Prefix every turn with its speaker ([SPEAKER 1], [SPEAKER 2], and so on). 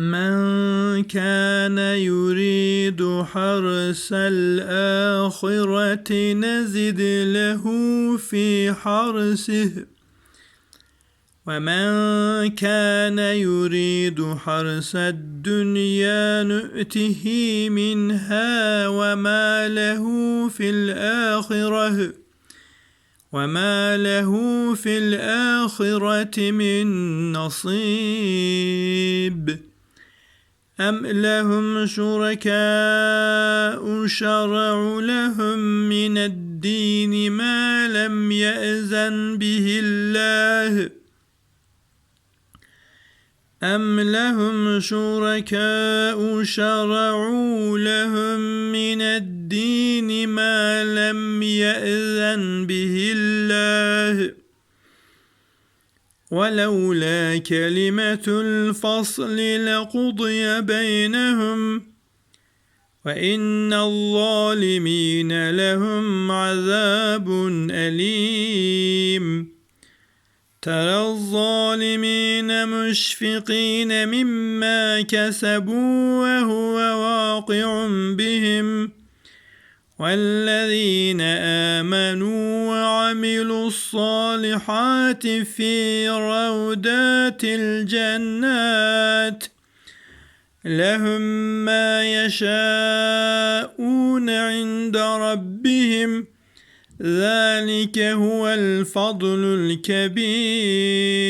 [SPEAKER 1] من كان يريد حرس الآخرة نزد له في حرسه ومن كان يريد حرس الدنيا نؤته منها وما له في الآخرة. وما له في الآخرة من نصيب. أم لهم شركاء شرعوا لهم من الدين ما لم يأذن به الله أم لهم شركاء شرعوا لهم من الدين ما لم يأذن به الله ولولا كلمة الفصل لقضي بينهم وإن الظالمين لهم عذاب أليم. ترى الظالمين مشفقين مما كسبوا وهو واقع بهم والذين آمنوا وعملوا الصالحات في روضات الجنات لهم ما يشاءون عند ربهم ذلك هو الفضل الكبير